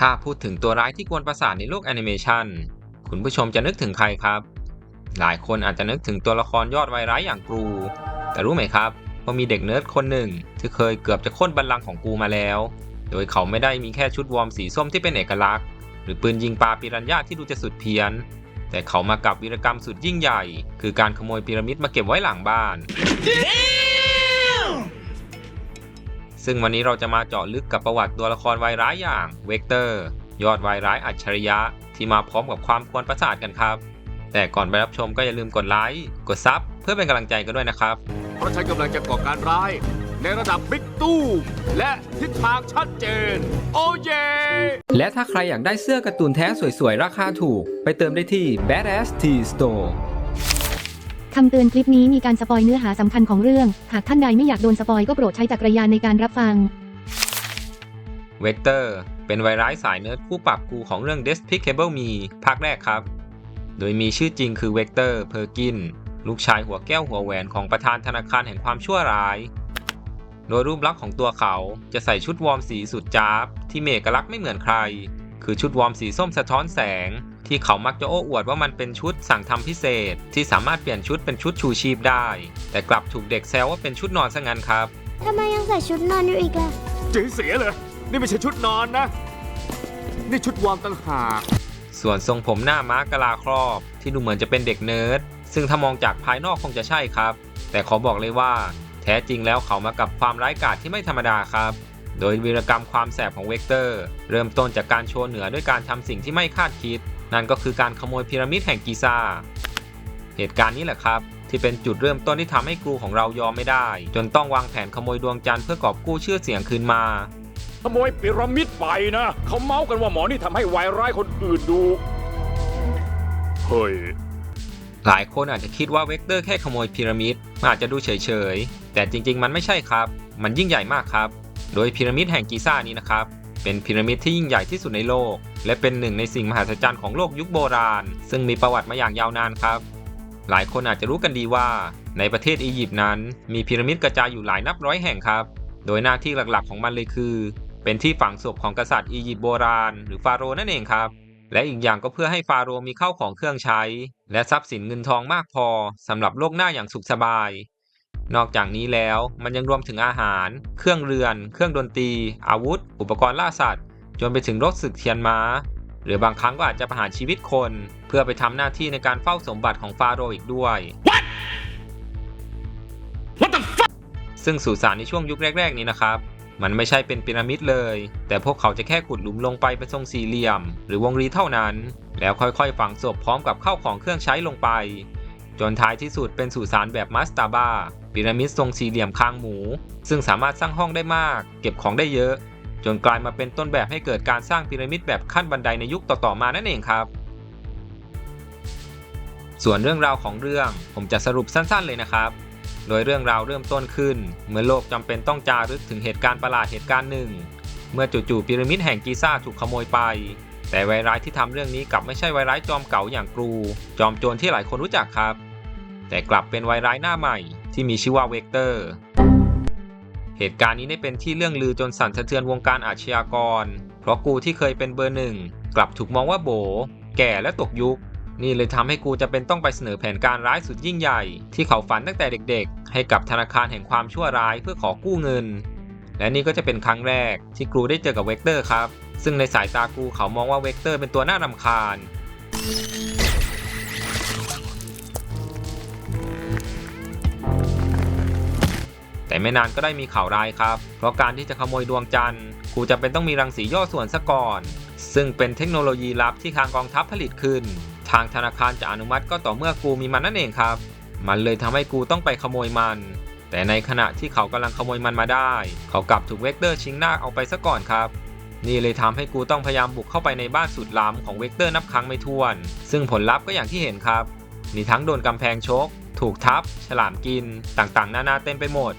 ถ้าพูดถึงตัวร้ายที่กวนประสาทในโลกแอนิเมชันคุณผู้ชมจะนึกถึงใครครับ หลายคนอาจจะนึกถึงตัวละครยอดวายร้ายอย่างกรู แต่รู้ไหมครับว่ามีเด็กเนิร์ดคนหนึ่งที่เคยเกือบจะค้นบัลลังก์ของกูมาแล้ว โดยเขาไม่ได้มีแค่ชุดวอร์มสีส้มที่เป็นเอกลักษณ์ หรือปืนยิงปลาปิรันยาที่ดูจะสุดเพี้ยน แต่เขามากับวีรกรรมสุดยิ่งใหญ่ คือการขโมยพีระมิดมาเก็บไว้หลังบ้าน ซึ่งวันนี้เราจะมาเจาะลึกกับประวัติตัวละครวายร้ายอย่างเวกเตอร์ ยอดวายร้ายอัจฉริยะ ที่มาพร้อมกับความควรประสาทกันครับ แต่ก่อนไปรับชมก็อย่าลืมกดไลค์กดซับเพื่อเป็นกำลังใจกันด้วยนะครับ เพราะฉันกำลังจะก่อการร้าย ในระดับบิ๊กตู้มและทิศทางชัดเจน โอ้เย่และถ้าใครอยากได้เสื้อการ์ตูนแท้สวยๆ ราคาถูก ไปเติมได้ที่ Badass T Store คำเตือนคลิปนี้มีการสปอยเนื้อหาสำคัญของเรื่อง หากท่านใดไม่อยากโดนสปอยก็โปรดใช้จักรยานในการรับฟัง เวกเตอร์ เป็นไวร้ายสายเนิร์ดคู่ปรับกูของเรื่อง Despicable Me ภาคแรกครับ โดยมีชื่อจริงคือเวกเตอร์ เพอร์กิน ลูกชายหัวแก้วหัวแหวนของประธานธนาคารแห่งความชั่วร้าย โดยรูปลักษณ์ของตัวเขาจะใส่ชุดวอร์มสีสุดจ้าบที่เมกลักษณ์ไม่เหมือนใคร คือชุดวอร์มสีส้มสะท้อนแสง ที่เขามักจะโอ้อวดว่ามันเป็นชุดสั่งทำพิเศษ ที่สามารถเปลี่ยนชุดเป็นชุดชูชีพได้ แต่กลับถูกเด็กแซวว่าเป็นชุดนอนซะงั้นครับทำไมยังใส่ชุดนอนอยู่อีกล่ะจะให้เสียเลยนี่ไม่ใช่ชุดนอนนะ นี่ชุดวอร์มต่างหากส่วนทรงผมหน้าม้ากะลาครอบ ที่ดูเหมือนจะเป็นเด็กเนิร์ดซึ่งถ้ามองจากภายนอกคงจะใช่ครับ แต่ขอบอกเลยว่า แท้จริงแล้วเขามากับความร้ายกาจที่ไม่ธรรมดาครับ โดยวีรกรรมความแสบของเวกเตอร์ เริ่มต้นจากการโชว์เหนือด้วยการทำสิ่งที่ไม่คาดคิด นั่นก็คือการขโมยพีระมิดแห่งกิซาเหตุการณ์นี้แหละครับ ที่เป็นจุดเริ่มต้นที่ทำให้ครูของเรายอมไม่ได้ จนต้องวางแผนขโมยดวงจันทร์เพื่อกอบกู้ชื่อเสียงคืนมาขโมยพีระมิดไปนะเขาเมาส์กันว่าหมอนี่ทำให้วายร้ายคนอื่นดูเฮ้ยหลายคนอาจจะคิดว่าเวกเตอร์แค่ขโมยพีระมิดมันอาจจะดูเฉยๆ แต่จริงๆ มันไม่ใช่ครับ มันยิ่งใหญ่มากครับ โดยพีระมิดแห่งกิซ่านี้นะครับ เป็นพีระมิดที่ยิ่งใหญ่ที่สุดในโลก และเป็นหนึ่งในสิ่งมหัศจรรย์ของโลกยุคโบราณ ซึ่งมีประวัติมาอย่างยาวนานครับ หลายคนอาจจะรู้กันดีว่า ในประเทศอียิปต์นั้น มีพีระมิดกระจายอยู่หลายนับร้อยแห่งครับ โดยหน้าที่หลักๆของมันเลยคือ เป็นที่ฝังศพของกษัตริย์อียิปต์โบราณ หรือฟาโรห์นั่นเองครับและอีกอย่างก็เพื่อให้ฟาโรห์มีเข้าวของเครื่องใช้ และทรัพย์สินเงินทองมากพอสำหรับโลกหน้าอย่างสุขสบาย นอกจากนี้แล้วมันยังรวมถึงอาหาร เครื่องเรือน เครื่องดนตรี อาวุธ อุปกรณ์ล่าสัตว์ จนไปถึงรถศึกเทียนม้า หรือบางครั้งก็อาจจะประหารชีวิตคน เพื่อไปทำหน้าที่ในการเฝ้าสมบัติของฟาโรห์อีกด้วย What the fuck ซึ่งสุสานในช่วงยุคแรก ๆ นี้นะครับ มันไม่ใช่เป็นพีระมิดเลย แต่พวกเขาจะแค่ขุดหลุมลงไปเป็นทรงสี่เหลี่ยม หรือวงรีเท่านั้น แล้วค่อยๆ ฝังศพพร้อมกับเข้าวของเครื่องใช้ลงไป จนท้ายที่สุดเป็นสุสานแบบมัสตาบาพีระมิดทรงสี่เหลี่ยมคางหมู ซึ่งสามารถสร้างห้องได้มาก เก็บของได้เยอะ จนกลายมาเป็นต้นแบบให้เกิดการสร้างพีระมิดแบบขั้นบันไดในยุคต่อๆมานั่นเองครับ ส่วนเรื่องราวของเรื่องผมจะสรุปสั้นๆเลยนะครับ โดยเรื่องราวเริ่มต้นขึ้น เมื่อโลกจำเป็นต้องจารึกถึงเหตุการณ์ประหลาดเหตุการณ์หนึ่ง เมื่อจู่ๆพีระมิดแห่งกิซ่าถูกขโมยไปแต่ไวร้ายที่ทำเรื่องนี้กลับไม่ใช่ไวร้ายจอมเก่าอย่างกรู จอมโจรที่หลายคนรู้จักครับ แต่กลับเป็นไวร้ายหน้าใหม่ที่มีชื่อว่าเวกเตอร์ เหตุการณ์นี้ได้เป็นที่เรื่องลือจนสั่นสะเทือนวงการอาชญากร เพราะกูที่เคยเป็นเบอร์หนึ่งกลับถูกมองว่าโบ แก่และตกยุค นี่เลยทำให้กูจะเป็นต้องไปเสนอแผนการร้ายสุดยิ่งใหญ่ ที่เขาฝันตั้งแต่เด็กๆ ให้กับธนาคารแห่งความชั่วร้ายเพื่อขอกู้เงิน และนี่ก็จะเป็นครั้งแรกที่กูได้เจอกับเวกเตอร์ครับ ซึ่งในสายตากูเขามองว่าเวกเตอร์เป็นตัวน่ารำคาญ แต่ไม่นานก็ได้มีข่าวร้ายครับ เพราะการที่จะขโมยดวงจันทร์กูจะเป็นต้องมีรังสีย่อส่วนซะก่อน ซึ่งเป็นเทคโนโลยีลับที่ทางกองทัพผลิตขึ้น ทางธนาคารจะอนุมัติก็ต่อเมื่อกูมีมันนั่นเองครับ มันเลยทำให้กูต้องไปขโมยมัน แต่ในขณะที่เขากำลังขโมยมันมาได้ เขากลับถูกเวกเตอร์ชิงหน้าเอาไปซะก่อนครับนี่เลยทำให้กูต้องพยายามบุกเข้าไปในบ้านสุดล้ำของเวกเตอร์นับครั้งไม่ถ้วน ซึ่งผลลัพธ์ก็อย่างที่เห็นครับ มีทั้งโดนกำแพงชก ถูกทับ ฉลามกิน ต่างๆ นานาเต็มไปหมด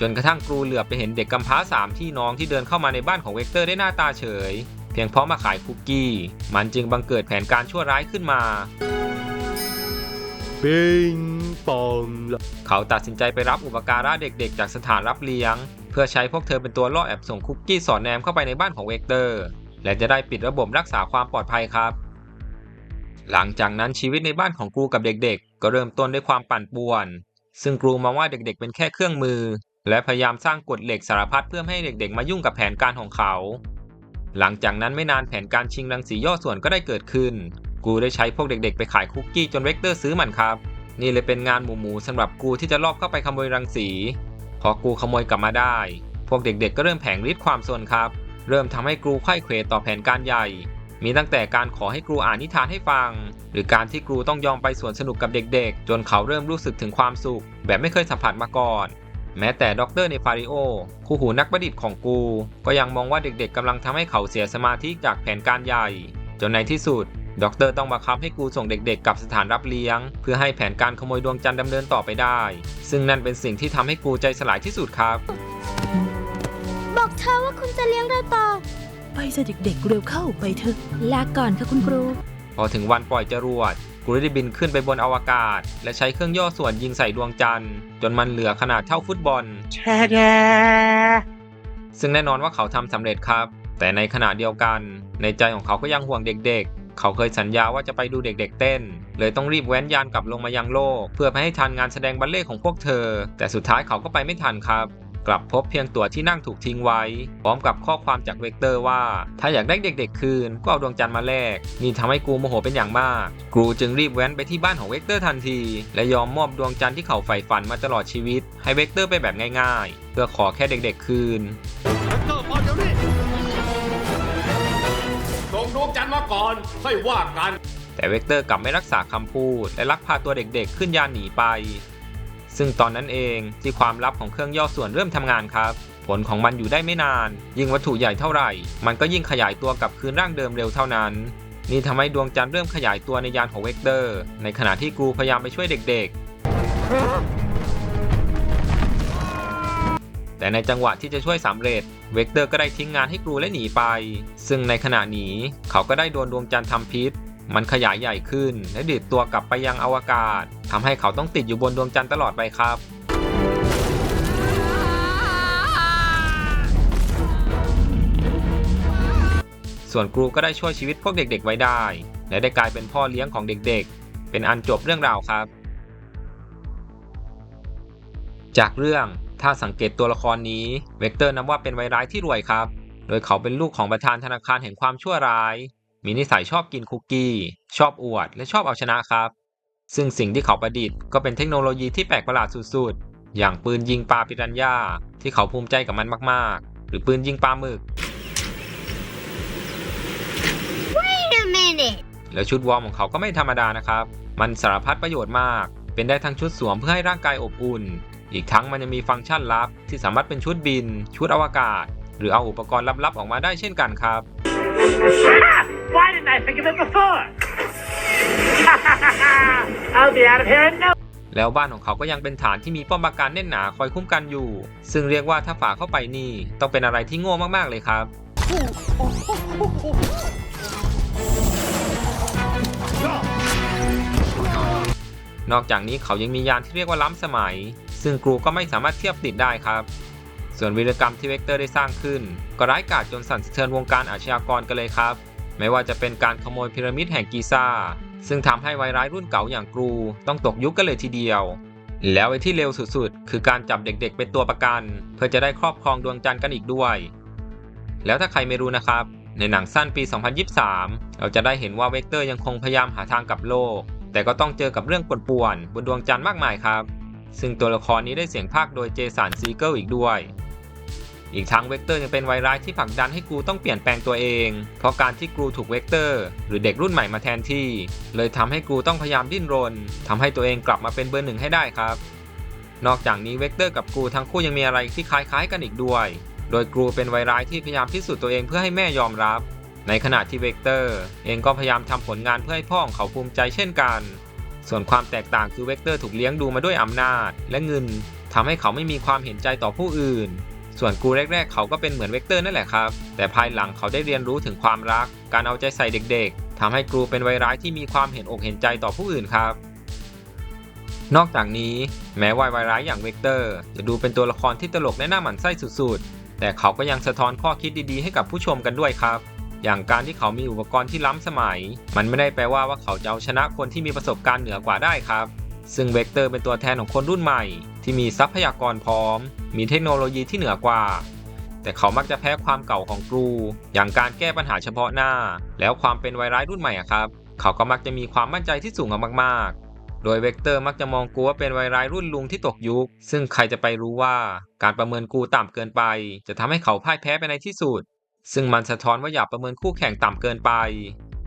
จนกระทั่งครูเหลือบไปเห็นเด็กกำพร้าสามที่น้องที่เดินเข้ามาในบ้านของเวกเตอร์ได้หน้าตาเฉย เพียงเพราะมาขายคุกกี้ มันจึงบังเกิดแผนการชั่วร้ายขึ้นมาเบปิงปองละเขาตัดสินใจไปรับอุปการะเด็กๆ จากสถานรับเลี้ยง เพื่อใช้พวกเธอเป็นตัวล่อแอบส่งคุกกี้สอดแนมเข้าไปในบ้านของเวกเตอร์ และจะได้ปิดระบบรักษาความปลอดภัยครับ หลังจากนั้นชีวิตในบ้านของกรูกับเด็กๆ ก็เริ่มต้นด้วยความปั่นป่วน ซึ่งกรูมองว่าเด็กๆ เป็นแค่เครื่องมือ และพยายามสร้างกฎเหล็กสารพัดเพื่อให้เด็กๆ มายุ่งกับแผนการของเขา หลังจากนั้นไม่นานแผนการชิงรังสีย่อส่วนก็ได้เกิดขึ้นกูได้ใช้พวกเด็กๆ ไปขายคุกกี้จนเวกเตอร์ซื้อมันครับนี่เลยเป็นงานหมูๆสำหรับกูที่จะลอบเข้าไปขโมยรังสี พอกูขโมยกลับมาได้ พวกเด็กๆ ก็เริ่มแผงฤทธิ์ความซนครับ เริ่มทำให้กูไข้เขวต่อแผนการใหญ่ มีตั้งแต่การขอให้ครูอ่านนิทานให้ฟัง หรือการที่ครูต้องยอมไปสวนสนุกกับเด็กๆ จนเขาเริ่มรู้สึกถึงความสุข แบบไม่เคยสัมผัสมาก่อน แม้แต่ดรเนฟาริโอคู่หูนักประดิษฐ์ของกู ก็ยังมองว่าเด็กๆกำลังทำให้เขาเสียสมาธิจากแผนการใหญ่ จนในที่สุดด็อกเตอร์ต้องบังคับให้กูส่งเด็กๆกลับสถานรับเลี้ยง เพื่อให้แผนการขโมยดวงจันทร์ดำเนินต่อไปได้ ซึ่งนั่นเป็นสิ่งที่ทำให้กูใจสลายที่สุดครับ บอกเธอว่าคุณจะเลี้ยงเราต่อ ไปเถอะเด็กๆเร็วเข้าไปเถอะลาก่อนค่ะคุณครู พอถึงวันปล่อยจรวดกูได้บินขึ้นไปบนอวกาศ และใช้เครื่องย่อส่วนยิงใส่ดวงจันทร์ จนมันเหลือขนาดเท่าฟุตบอลซึ่งแน่นอนว่าเขาทำสำเร็จครับ แต่ในขณะเดียวกัน ในใจของเขาก็ยังห่วงเด็กๆ เขาเคยสัญญาว่าจะไปดูเด็กๆเต้น เลยต้องรีบแว้นยานกลับลงมายังโลก เพื่อไปให้ทันงานแสดงบัลเล่ต์ของพวกเธอ แต่สุดท้ายเขาก็ไปไม่ทันครับ กลับพบเพียงตั๋วที่นั่งถูกทิ้งไว้ พร้อมกับข้อความจากเวกเตอร์ว่า ถ้าอยากได้เด็กๆ คืน ก็เอาดวงจันทร์มาแลกนี่ทำให้กูโมโหเป็นอย่างมากกูจึงรีบแว้นไปที่บ้านของเวกเตอร์ทันที และยอมมอบดวงจันทร์ที่เขาใฝ่ฝันมาตลอดชีวิต ให้เวกเตอร์ไปแบบง่าย ๆ เพื่อขอแค่เด็กๆ คืนส่งดวงจันทร์มาก่อนค่อยว่ากัน แต่เวกเตอร์กลับไม่รักษาคำพูด และลักพาตัวเด็กๆ ขึ้นยานหนีไป ซึ่งตอนนั้นเองที่ความลับของเครื่องย่อส่วนเริ่มทำงานครับ ผลของมันอยู่ได้ไม่นาน ยิ่งวัตถุใหญ่เท่าไหร่ มันก็ยิ่งขยายตัวกลับคืนร่างเดิมเร็วเท่านั้น นี่ทำให้ดวงจันทร์เริ่มขยายตัวในยานของเวกเตอร์ ในขณะที่กูพยายามไปช่วยเด็กๆ แต่ในจังหวะที่จะช่วยสำเร็จ เวกเตอร์ก็ได้ทิ้งงานให้กรูและหนีไป ซึ่งในขณะหนีเขาก็ได้โดนดวงจันทร์ทำพิษ มันขยายใหญ่ขึ้น และดีดตัวกลับไปยังอวกาศทำให้เขาต้องติดอยู่บนดวงจันทร์ตลอดไปครับ ส่วนครูก็ได้ช่วยชีวิตพวกเด็กๆ ไว้ได้ และได้กลายเป็นพ่อเลี้ยงของเด็กๆ เป็นอันจบเรื่องราวครับ จากเรื่องถ้าสังเกตตัวละครนี้ เวกเตอร์นับว่าเป็นไวร้ายที่รวยครับ โดยเขาเป็นลูกของประธานธนาคารแห่งความชั่วร้าย มีนิสัยชอบกินคุกกี้ ชอบอวด และชอบเอาชนะครับ ซึ่งสิ่งที่เขาประดิษฐ์ก็เป็นเทคโนโลยีที่แปลกประหลาดสุดๆ อย่างปืนยิงปลาปิรันย่าที่เขาภูมิใจกับมันมากๆ หรือปืนยิงปลาหมึก Wait a minute แล้วชุดวอร์มของเขาก็ไม่ธรรมดานะครับ มันสารพัดประโยชน์มาก เป็นได้ทั้งชุดสวมเพื่อให้ร่างกายอบอุ่น อีกทั้งมันยังมีฟังก์ชันลับ ที่สามารถเป็นชุดบิน ชุดอวกาศ หรือเอาอุปกรณ์ลับๆออกมาได้เช่นกันครับ Why didn't I think of it before? I'll be out of here in no แล้วบ้านของเขาก็ยังเป็นฐานที่มีป้อมปราการแน่นหนาคอยคุ้มกันอยู่ ซึ่งเรียกว่าถ้าฝ่าเข้าไปนี่ ต้องเป็นอะไรที่โง่มากๆเลยครับ นอกจากนี้เขายังมียานที่เรียกว่าล้ำสมัย ซึ่งครูก็ไม่สามารถเทียบติดได้ครับ ส่วนวีรกรรมที่เวกเตอร์ได้สร้างขึ้น ก็ร้ายกาจจนสั่นสะเทือนวงการอาชญากรกันเลยครับ ไม่ว่าจะเป็นการขโมยพีระมิดแห่งกีซ่า ซึ่งทำให้ไวร้ายรุ่นเก่าอย่างกรูต้องตกยุคกันเลยทีเดียว แล้วไอ้ที่เร็วสุดๆ คือการจับเด็กๆ เป็นตัวประกัน เพื่อจะได้ครอบครองดวงจันทร์กันอีกด้วย แล้วถ้าใครไม่รู้นะครับ ในหนังสั้นปี 2023 เราจะได้เห็นว่าเวกเตอร์ยังคงพยายามหาทางกลับโลก แต่ก็ต้องเจอกับเรื่องป่วนๆบนดวงจันทร์มากมายครับ ซึ่งตัวละครนี้ได้เสียงภาคโดยเจสันซีเกิลอีกด้วย อีกทั้งเวกเตอร์ยังเป็นไวรัสที่ผลักดันให้กูต้องเปลี่ยนแปลงตัวเอง เพราะการที่กูถูกเวกเตอร์ หรือเด็กรุ่นใหม่มาแทนที่ เลยทำให้กูต้องพยายามดิ้นรนทำให้ตัวเองกลับมาเป็นเบอร์หนึ่งให้ได้ครับ นอกจากนี้เวกเตอร์กับกูทั้งคู่ยังมีอะไรที่คล้ายๆกันอีกด้วย โดยกูเป็นไวรัสที่พยายามพิสูจน์ตัวเองเพื่อให้แม่ยอมรับ ในขณะที่เวกเตอร์ เองก็พยายามทำผลงานเพื่อให้พ่อของเขาภูมิใจเช่นกัน ส่วนความแตกต่างคือเวกเตอร์ถูกเลี้ยงดูมาด้วยอำนาจ และเงินทำให้เขาไม่มีความเห็นใจต่อผู้อื่น ส่วนกูแรกๆ เขาก็เป็นเหมือนเวกเตอร์นั่นแหละครับ แต่ภายหลังเขาได้เรียนรู้ถึงความรัก การเอาใจใส่เด็กๆทำให้กรูเป็นไวร้ายที่มีความเห็นอกเห็นใจต่อผู้อื่นครับ นอกจากนี้แม้วายวายร้ายอย่างเวกเตอร์ จะดูเป็นตัวละครที่ตลกและน่าหมั่นไส้สุดๆ แต่เขาก็ยังสะท้อนข้อคิดดีๆ ให้กับผู้ชมกันด้วยครับ อย่างการที่เขามีอุปกรณ์ที่ล้ำสมัย มันไม่ได้แปลว่าว่าเขาจะเอาชนะคนที่มีประสบการณ์เหนือกว่าได้ครับ ซึ่งเวกเตอร์เป็นตัวแทนของคนรุ่นใหม่ ที่มีทรัพยากรพร้อม มีเทคโนโลยีที่เหนือกว่า แต่เขามักจะแพ้ความเก่าของครู อย่างการแก้ปัญหาเฉพาะหน้า แล้วความเป็นวายร้ายรุ่นใหม่อะครับ เขาก็มักจะมีความมั่นใจที่สูงมากๆโดยเวกเตอร์มักจะมองกูว่าเป็นวายร้ายรุ่นลุงที่ตกยุค ซึ่งใครจะไปรู้ว่าการประเมินกูต่ำเกินไป จะทำให้เขาพ่ายแพ้ไปในที่สุด ซึ่งมันสะท้อนว่าอย่าประเมินคู่แข่งต่ำเกินไป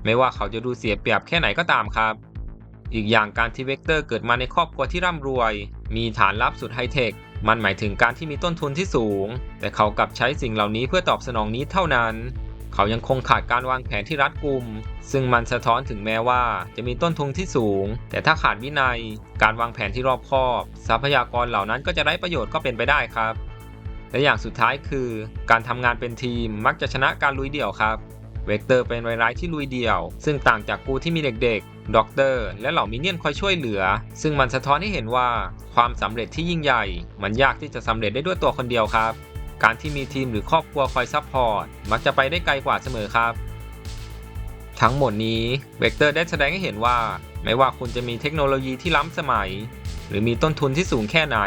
ไม่ว่าเขาจะดูเสียเปรียบแค่ไหนก็ตามครับ อีกอย่างการที่เวกเตอร์เกิดมาในครอบครัวที่ร่ำรวย มีฐานลับสุดไฮเทค มันหมายถึงการที่มีต้นทุนที่สูง แต่เขากลับใช้สิ่งเหล่านี้เพื่อตอบสนองนี้เท่านั้น เขายังคงขาดการวางแผนที่รัดกุม ซึ่งมันสะท้อนถึงแม้ว่าจะมีต้นทุนที่สูง แต่ถ้าขาดวินัย การวางแผนที่รอบคอบ ทรัพยากรเหล่านั้นก็จะได้ประโยชน์ก็เป็นไปได้ครับ และอย่างสุดท้ายคือ การทำงานเป็นทีมมักจะชนะการลุยเดี่ยวครับ เวกเตอร์เป็นไวร้ายที่ลุยเดี่ยว ซึ่งต่างจากกูที่มีเด็กๆ ด็อกเตอร์และเหล่ามินเนี่ยนคอยช่วยเหลือ ซึ่งมันสะท้อนให้เห็นว่าความสำเร็จที่ยิ่งใหญ่ มันยากที่จะสำเร็จได้ด้วยตัวคนเดียวครับ การที่มีทีมหรือครอบครัวคอยซัพพอร์ตมักจะไปได้ไกลกว่าเสมอครับ ทั้งหมดนี้เวกเตอร์ได้แสดงให้เห็นว่า ไม่ว่าคุณจะมีเทคโนโลยีที่ล้ำสมัย หรือมีต้นทุนที่สูงแค่ไหน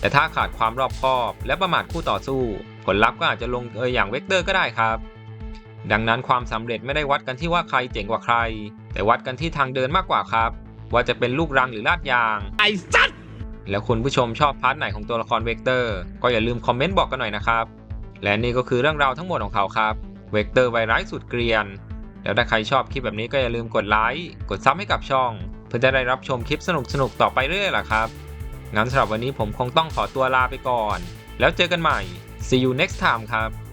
แต่ถ้าขาดความรอบคอบ และประมาทคู่ต่อสู้ ผลลัพธ์ก็อาจจะลงเอยอย่างเวกเตอร์ก็ได้ครับ ดังนั้นความสำเร็จไม่ได้วัดกันที่ว่าใครเจ๋งกว่าใคร แต่วัดกันที่ทางเดินมากกว่าครับ ว่าจะเป็นลูกรังหรือลาดยาง ไอ้สัตว์แล้วคุณผู้ชมชอบพาร์ทไหนของตัวละครเวกเตอร์ก็อย่าลืมคอมเมนต์บอกกันหน่อยนะครับ และนี่ก็คือเรื่องราวทั้งหมดของเขาครับเวกเตอร์ไวรัสสุดเกรียน แล้วถ้าใครชอบคลิปแบบนี้ก็อย่าลืมกดไลค์กดซับให้กับช่อง เพื่อจะได้รับชมคลิปสนุกๆต่อไปเรื่อยๆล่ะครับงั้นสำหรับวันนี้ผมคงต้องขอตัวลาไปก่อน แล้วเจอกันใหม่ see you next time ครับ